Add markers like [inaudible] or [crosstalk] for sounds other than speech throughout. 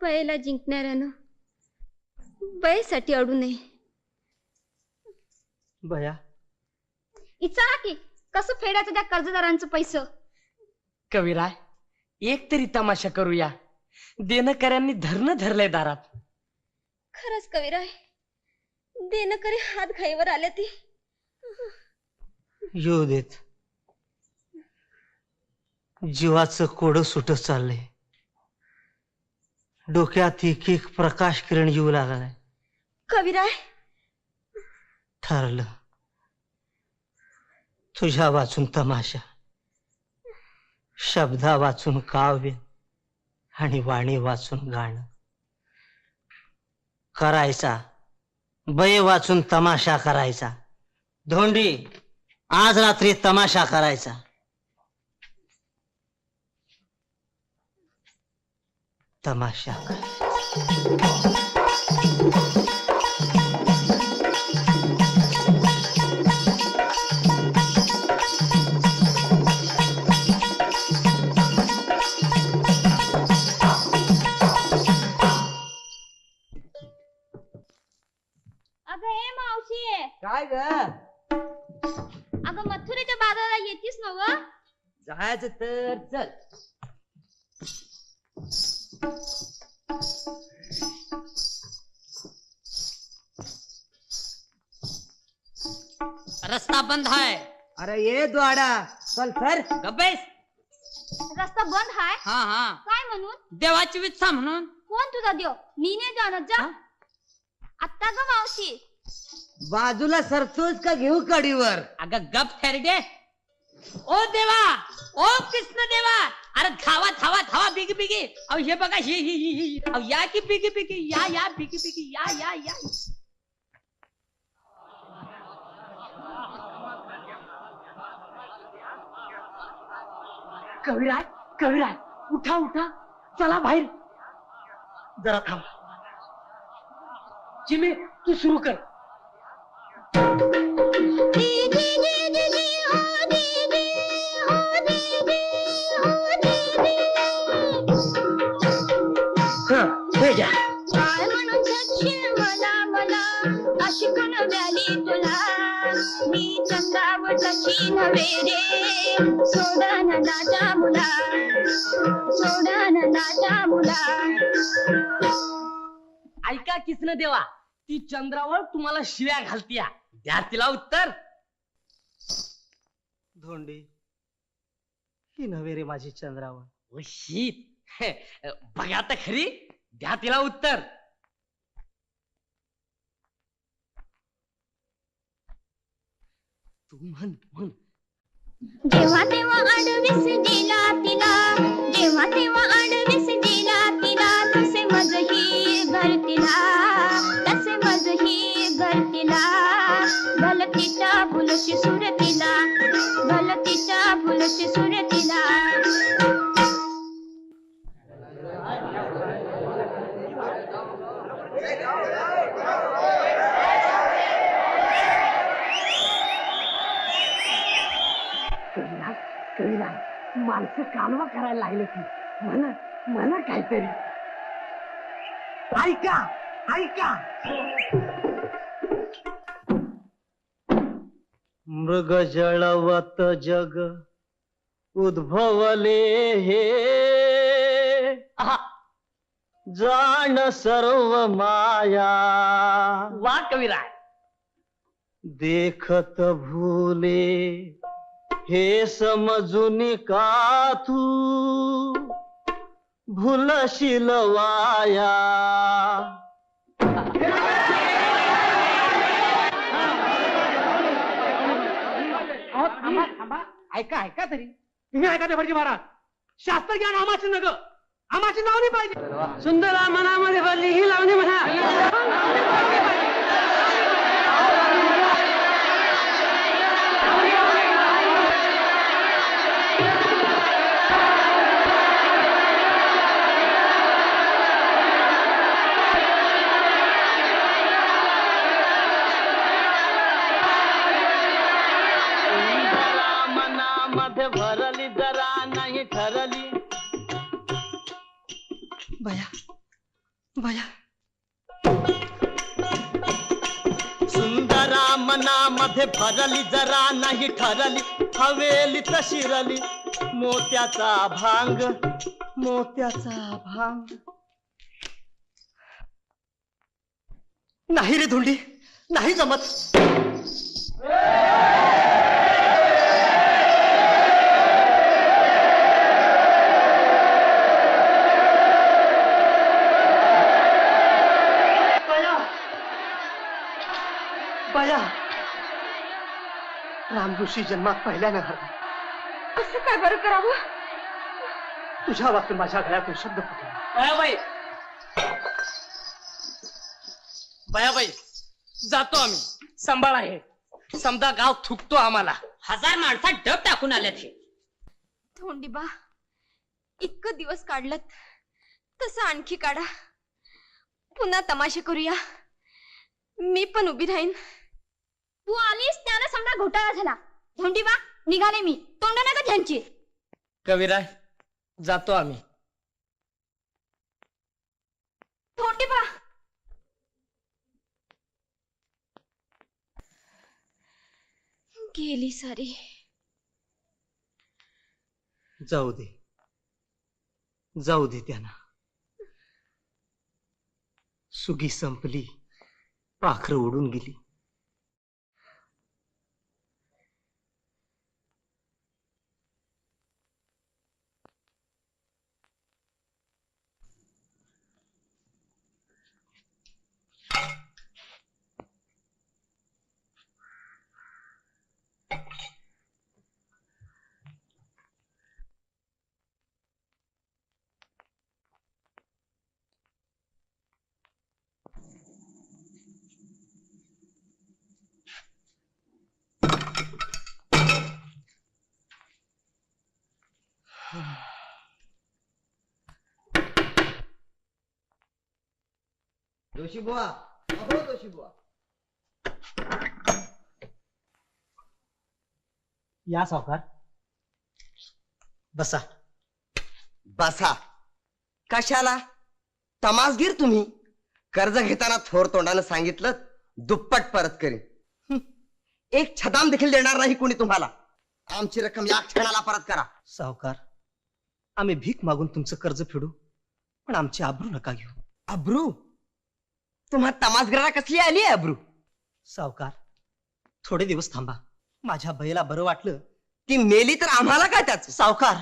बयला जिंकणाऱ्यानं. बयसाठी ado नये. बया इचारा की कसं फेडायचं त्या कर्जदारांचं पैसे? कविराय एक तरी तमाशा करूया. देणकऱ्यांनी धरणं धरलंय दारात. खरंच कविराय देणं करे हात घाईवर आले ती. येऊ देत. जीवाचं कोड सुट चाललंय. डोक्यात एक एक प्रकाश किरण येऊ लागलाय. कविराय. ठरलं. तुझ्या वाचून तमाशा शब्दा वाचून काव्य आणि वाणी वाचून गाणं. करायचा. बये वाचून तमाशा करायचा. धोंडी आज रात्री तमाशा करायचा. तमाशा. अगं हे मावशी. काय ग? अगं मथुरेच्या बाजाराला येतीस ना ग? जायचं तर चल. रस्ता बंद है अरे ये द्वाडा चल सर गब्बेस. रस्ता बंद हाय? हा हा. काय म्हणून? देवाची विच्छा म्हणून. कोण तुझा देव? मी नाही जाणत जा. आत्ता ग मावशी. बाजूला सरतोच का घेऊ कडीवर अगं गप ठरडे ओ देवा ओ कृष्ण देवा. अरे धावा धावा धावा बिगी बिगी. अहो हे बघा ही ही ही ही. अहो या की बिगी बिगी या या बिगी बिगी या या या. कविराय कविराय. उठा उठा. चला बाहेर. जरा थांब. चिमे तू सुरू कर. हा हे घ्या काय म्हणून जगशील मला मला. अशी कोण व्याली तुला. मी चंदावर तशी नव्हे रे सोडा नाचा मुला सोडा नाचा मुला ऐका किसन देवा ती चंद्रावर तुम्हाला शिव्या घालतीया. द्या तिला उत्तर. धोंडी ही नव्हे रे माझी चंद्रावर. ओ शीत. [laughs] बघा तर खरी. द्या तिला उत्तर. तू म्हण म्हण. जेव्हा तेव्हा आडवीस दिला तिला जेव्हा तेव्हा आडवीस दिला तिला तसे मज ही घर तिला तसे मज ही घर तिला. गलतीच्या फुलशी सुरतीला गलतीच्या फुलशी सुरतीला माणसं कालवा करायला लागले की म्हणा म्हणा काहीतरी. ऐका ऐका. मृग जळवत जग उद्भवले हे. जाण सर्व माया. वा कविराज देखत भूले. हे समजून का तू भूलशील वाया? अहो, थांबा थांबा. ऐका ऐका तरी. तुम्ही ऐका ते भटजी महाराज. शास्त्र ज्ञान आमाची नग. आमाची लावणी पाहिजे. सुंदर मनामध्ये भरली ही लावणी म्हणा. हवेली तशी रली मोत्याचा भांग. मोत्याचा भांग. नाही रे धोंडी नाही जमत. रामऋषी जन्मात पहिल्यानं घडला असं काय बरं करावं? तुझ्या वाचून माझ्या गळ्यातून शब्द फुटला. बयाबाई. बयाबाई जातो आम्ही. सांभाळ आहे. समजा गाव थुकतो आम्हाला. हजार माणसात डब टाकून आल्यात हे. धोंडीबा इतकं दिवस काढलत. तसं आणखी काढा. पुन्हा तमाशे करूया. मी पण उभी राहीन. तू आलीस त्यानं समजा घोटाळा झाला. धोंडीबा निघाले मी. तोंड नका त्यांची. कविराय जातो आम्ही. धोंडीबा गेली सारी. जाऊ दे. जाऊ दे त्यांना. सुगी संपली. पाखरं उडून गेली. जोशी बुवा अहो जोशी बुवा. या सावकार. बसा. बसा. कशाला? तमासगीर तुम्ही? कर्ज घेताना थोर तोंडानं सांगितलं दुप्पट परत करीन. हं. एक छदाम देखील देणार नाही कोणी तुम्हाला. आमची रक्कम या क्षणाला परत करा. सावकार. आम्ही भीक मागून तुमचं कर्ज फेडू पण आमची आबरू नका घेऊ. अब्रू तुम्हा तमासगिराला कसली आली आहे अब्रू सावकार थोडे दिवस थांबा. माझ्या बैला बरं वाटलं ती मेली तर आम्हाला काय त्याच? सावकार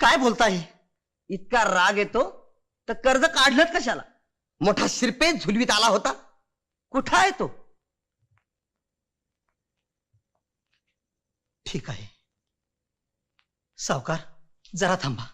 काय बोलताय? इतका राग येतो तर कर्ज काढलंच कशाला? मोठा शिरपेच झुलवीत आला होता. कुठं आहे तो? ठीक आहे. सावकार जरा थांबा.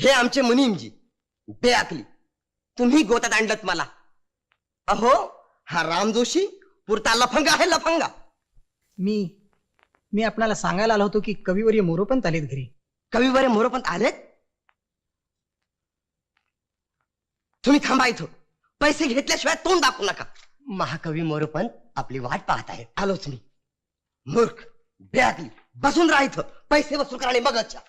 हे आमचे मुनीमजी बेअकली. तुम्ही गोत्यात आणलत मला. अहो हा राम जोशी पुरता लफंगा आहे लफंगा. मी मी आपल्याला सांगायला आलो होतो की कविवर्य मोरोपंत आलेत घरी. कविवरे मोरोपंत आलेत? तुम्ही थांबा इथं. पैसे घेतल्याशिवाय तोंड दाखवू नका. महाकवी मोरोपंत आपली वाट पाहत आहेत. आलोच मी. मूर्ख. बेअकली बसून राहा इथं. पैसे वसूल करा आणि मगच या.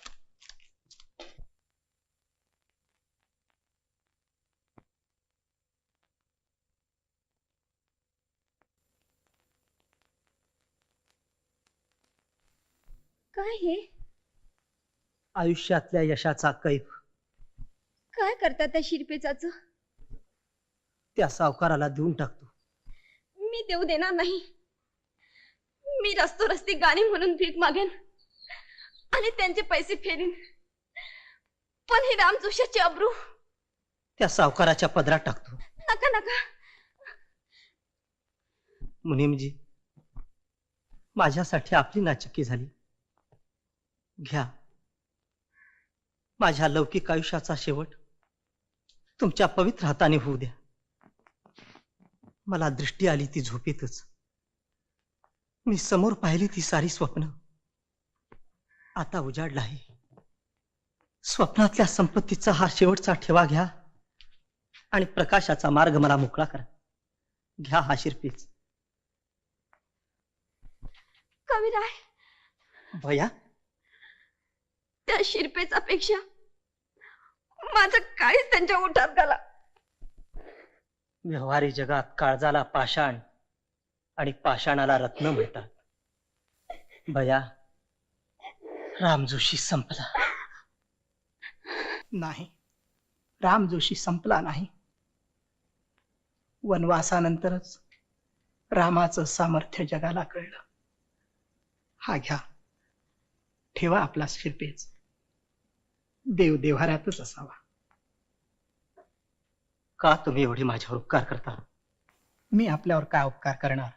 काय हे? आयुष्यातल्या यशाचा कैफ. काय करतात त्या शिरपेचाच? त्या सावकाराला देऊन टाकतो. मी देऊ देणार नाही. मी रस्तो रस्ती गाणी म्हणून भीक मागेन आणि त्यांचे पैसे फेरीन. पण ही राम जोशाची अब्रू. त्या सावकाराच्या पदरात टाकतो. नका नका. मुनीमजी माझ्यासाठी आपली नाचक्की झाली. घ्या. माझ्या लौकिक आयुष्याचा शेवट तुमच्या पवित्र हाताने होऊ द्या. मला दृष्टी आली ती झोपेतच. मी समोर पाहिली ती सारी स्वप्न. आता उजाडला आहे. स्वप्नातल्या संपत्तीचा हा शेवटचा ठेवा घ्या आणि प्रकाशाचा मार्ग मला मोकळा करा. घ्या हा शिरपीच. कविराय. भया? त्या शिरपेचा पेक्षा माझं काहीच त्यांच्या ओठात घाला. व्यवहारी जगात काळजाला पाषाण आणि पाषाणाला रत्न म्हणतात. बया राम जोशी संपला. नाही राम जोशी संपला नाही. वनवासानंतरच रामाचं सामर्थ्य जगाला कळलं. हा घ्या ठेवा आपला शिरपेच. देव देव्हाऱ्यातच असावा. का तुम्ही एवढी माझ्यावर उपकार करता? मी आपल्यावर काय उपकार करणार?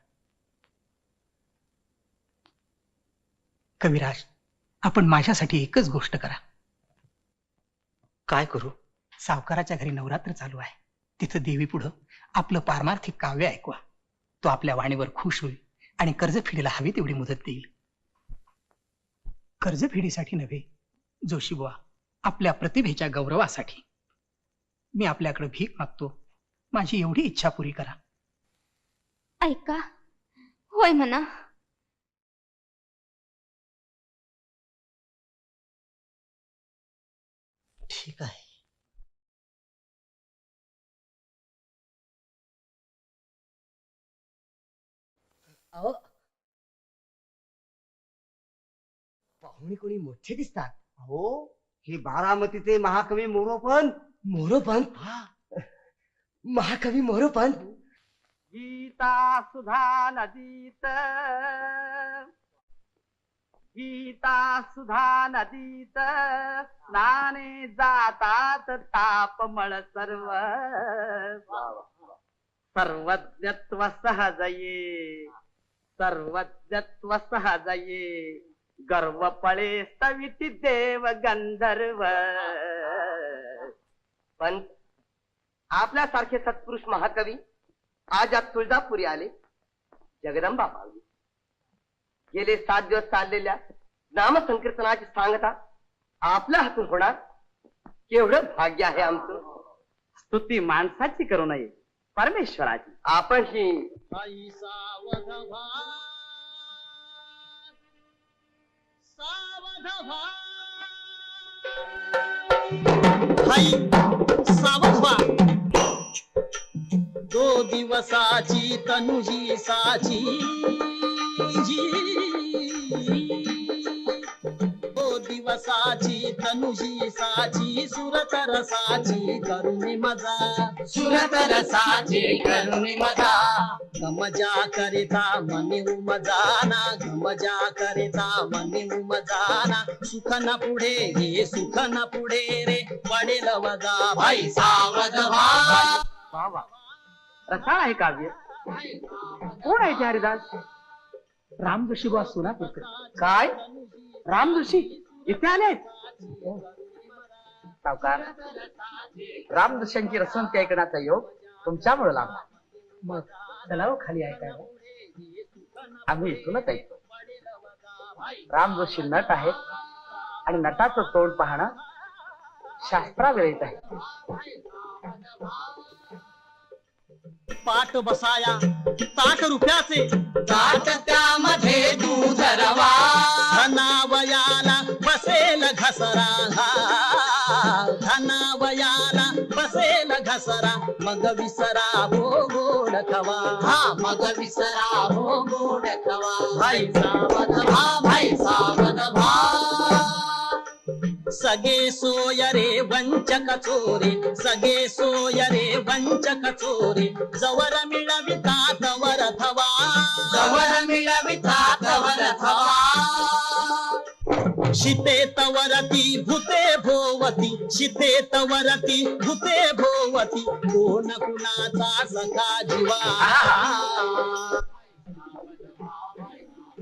कविराज आपण माझ्यासाठी एकच गोष्ट करा. काय करू? सावकाराच्या घरी नवरात्र चालू आहे. तिथं देवी पुढं आपलं पारमार्थिक काव्य ऐकवा. तो आपल्या वाणीवर खुश होईल आणि कर्जफेडीला हवी तेवढी मुदत देईल. कर्जफेडीसाठी नव्हे जोशीबुवा आपल्या प्रतिभेच्या गौरवासाठी. मी आपल्याकडे भीक मागतो. माझी एवढी इच्छा पुरी करा. ऐका होय म्हणा. ठीक आहे. अहो. पाहुणे कोणी मोठे दिसतात. हो हे बारामतीचे महाकवी मोरोपंत मोरोपंत महाकवी मोरोपंत गीता सुधा नदीत. गीता सुधा नदीत स्नाने जातात तापमळ सर्व. सर्वज्ञत्व सहज ये सर्वज्ञत्व सहज ये गर्व पळे सविती देव गंधर्व. पण आपल्यासारखे सत्पुरुष महाकवी आज या तुळजापुरी आले. जगदंबा पावली गेले सात दिवस चाललेल्या नामसंकीर्तनाची सांगता आपल्या हातून होणार? केवढं भाग्य आहे आमचं. स्तुती माणसाची करू नये परमेश्वराची. आपण ही हाई सावध व्हा. दो दिवसाची तनुजी साची दो दिवसाची तनुजी साची सुरत रसाची करुणी मजा. सुरत रसाची करुणी मजा. गमजा करिता मनी उमजाना गमजा करिता मनी उमजाना. सुख न पुढे हे सुख न पुढे रे पडेल वजा भाई सावध व्हा. वा वा रसाळ आहे काव्य? कोण आहे ते हरिदास? राम जोशीबुवा सोलापूरकर. काय? राम जोशी इथे आलेत? सावकार रसवंती ऐकण्याचा योग तुमच्यामुळे लाभला मग चला हो खाली ऐकायला. आम्ही इथूनच ऐकतो राम जोशी नट आहेत आणि नटाचं तोंड पाहणं शास्त्राविरहित आहे. पाठ बसाया ताट रुपयाचे. ताट त्यामध्ये धनावयाला बसेल घसरा मग विसरा हो गोड खवा. हा मग विसरा गोड खवा. भाई भा भाई भा. सगे सोय रे वंचक चोरे सगे सोय रे वंचक चोरे. जवर मिळविता तवर थवा. जवर मिळविता तवर थवा. शिते तवरती भूते भोवती शिते तवरती भूते भोवती कोण कुणाचा सखा जीवा?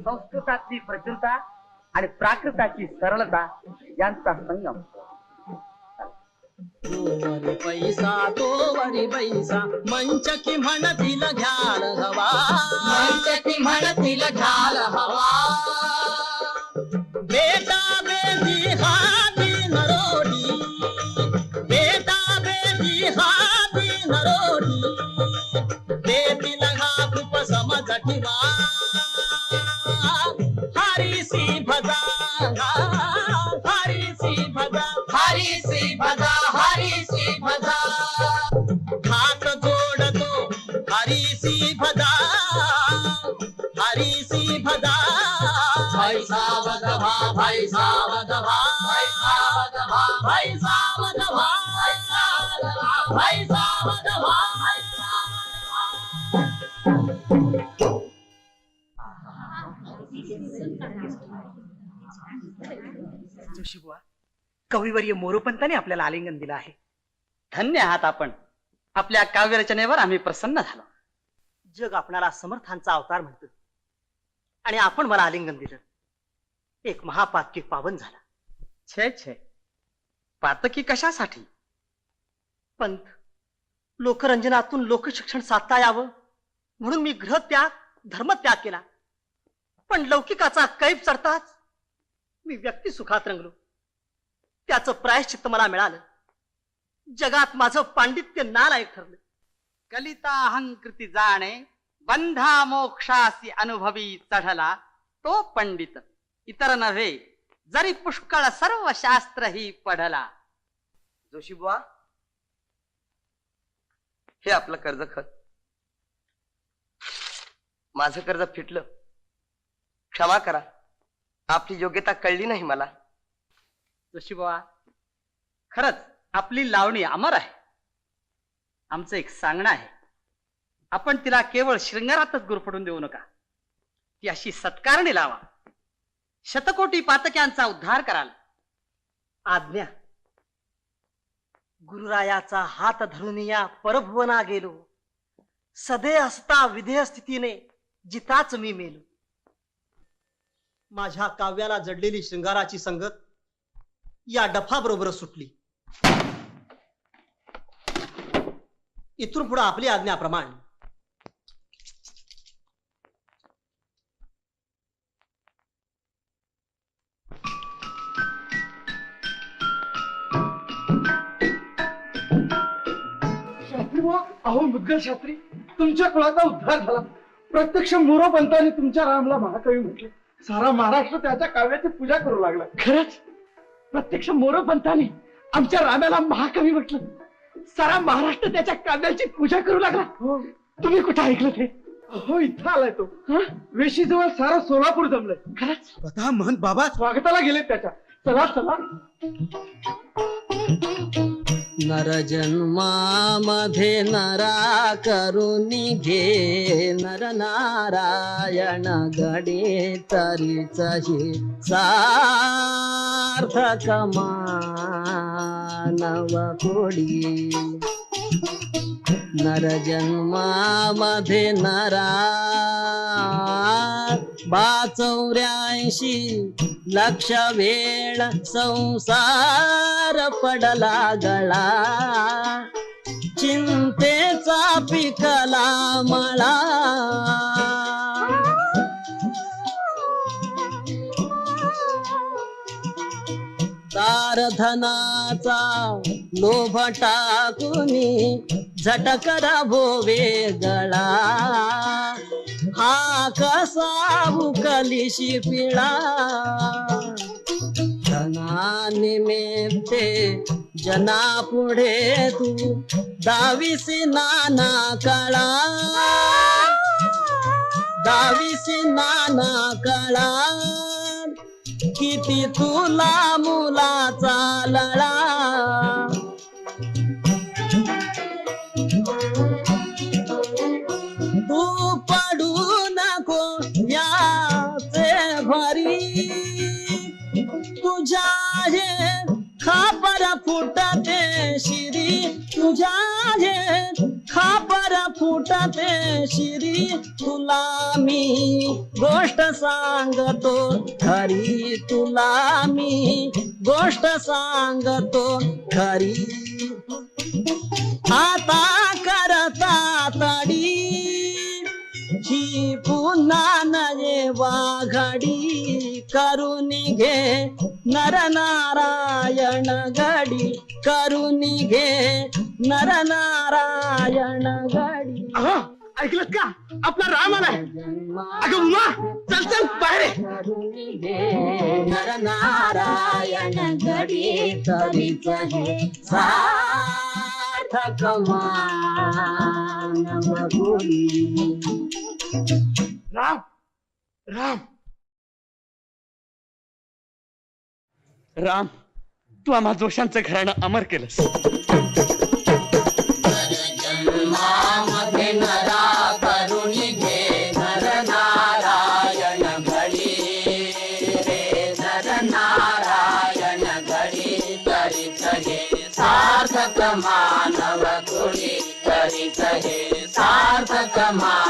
संस्कृताची प्रचुरता आणि प्राकृताची सरळता यांचा संगम तोवरी पैसा तोवरी पैसा मंच की म्हणतील घ्याल हवा. मंच की म्हणतील घ्याल हवा. बेटा बेटी हा दिन बेटा बेटी हा दिन रोडी बेटी लगा खूप समज ठिवा हरीसी भजा भाई सावध भाई सावध भाई सावध भाई सावध जोशीबुवा कविवर्य मोरोपंतांनी आपल्याला आलिंगन दिलं आहे. धन्य आहात आपण. आपल्या काव्यरचनेवर आम्ही प्रसन्न झालो. जग आपणाला समर्थांचा अवतार म्हणतो. आणि आपण मला आलिंगन दिलं. एक महापातकी पावन झाला. छे छे. पातकी कशासाठी? पंत लोकरंजनातून लोकशिक्षण साधता यावं म्हणून मी गृहत्याग धर्मत्याग केला. पण लौकिकाचा कैफ चढताच मी व्यक्ती सुखात रंगलो. त्याचं प्रायश्चित्त मला मिळालं. जगात माझं पांडित्य नालायक ठरलं. कलिता अहंकृती जाणे बंधा मोक्षासी अनुभवी चढला तो पंडित. इतर नव्हे जरी पुष्कळ सर्व शास्त्र ही पढला. जोशी बुवा हे आपलं कर्ज खत. माझं कर्ज फिटलं. क्षमा करा. आपली योग्यता कळली नाही मला. जोशी बाबा खरंच आपली लावणी अमर आहे. आमचं एक सांगणं आहे. आपण तिला केवळ शृंगारातच गुरफटून देऊ नका. ती अशी सत्कारणी लावा. शतकोटी पातक्यांचा उद्धार कराल. आज्ञा. गुरुरायाचा हात धरून या परभुवना गेलो. सदे असता विधेय स्थितीने जिताच मी मेलो. माझ्या काव्याला जडलेली शृंगाराची संगत या डफा बरोबर सुटली. इथून पुढे आपली आज्ञाप्रमाणे. अहो मुद्गल शास्त्री तुमच्या कुळाचा उद्धार झाला. प्रत्यक्ष मोरोपंतांनी तुमच्या रामला महाकवी म्हटले. सारा महाराष्ट्र त्याच्या काव्याची पूजा करू लागला. खरंच? प्रत्यक्ष मोरोपंतांनी आमच्या रामाला महाकवी म्हटलं. सारा महाराष्ट्र त्याच्या काव्याची पूजा करू लागला. तुम्ही कुठे ऐकलं ते हो इथं आलाय तो. वेशीजवळ सारा सोलापूर जमलंय. खरंच? स्वतः महंत बाबा. स्वागताला गेले त्याच्या. चला चला. नरजन्मामध्ये नरा करुणी घे. नर नारायण गडे तरीच हे सार्थक मानव कोडी. नर जन्मामध्ये नरा बाचौऱ्याऐंशी लक्ष वेळ संसार पडला गळा. चिंतेचा पिकला मळा. तारधनाचा लोभ टाकुनी झटकरा भोवे गळा हा कसा उकलीशी पिळा. धनानिमित्ते जना पुढे तू दाविसी नाना कळा. दाविसी नाना कळा. किती तुला मुलाचा लळा. फुटते शिरी तुझ्या हे खापर फुटते शिरी तुला मी गोष्ट सांगतो खरी तुला मी गोष्ट सांगतो खरी आता करता तडी ही पुन्हा नये वाघडी करून घे नर नारायण गडी करून घे नर नारायण गडी अहो ऐकलं का आपला राम आलाय अगं उमा चल चल बाहेर ये. नर नारायण गडी तरीच हे सार्थक मानव गुणी राम राम राम तू आम्हा जोशांचं घराणं अमर केलंस. मध्ये नरा घे नारायण सार्थक मानव कुणी करीत हे सार्थक मा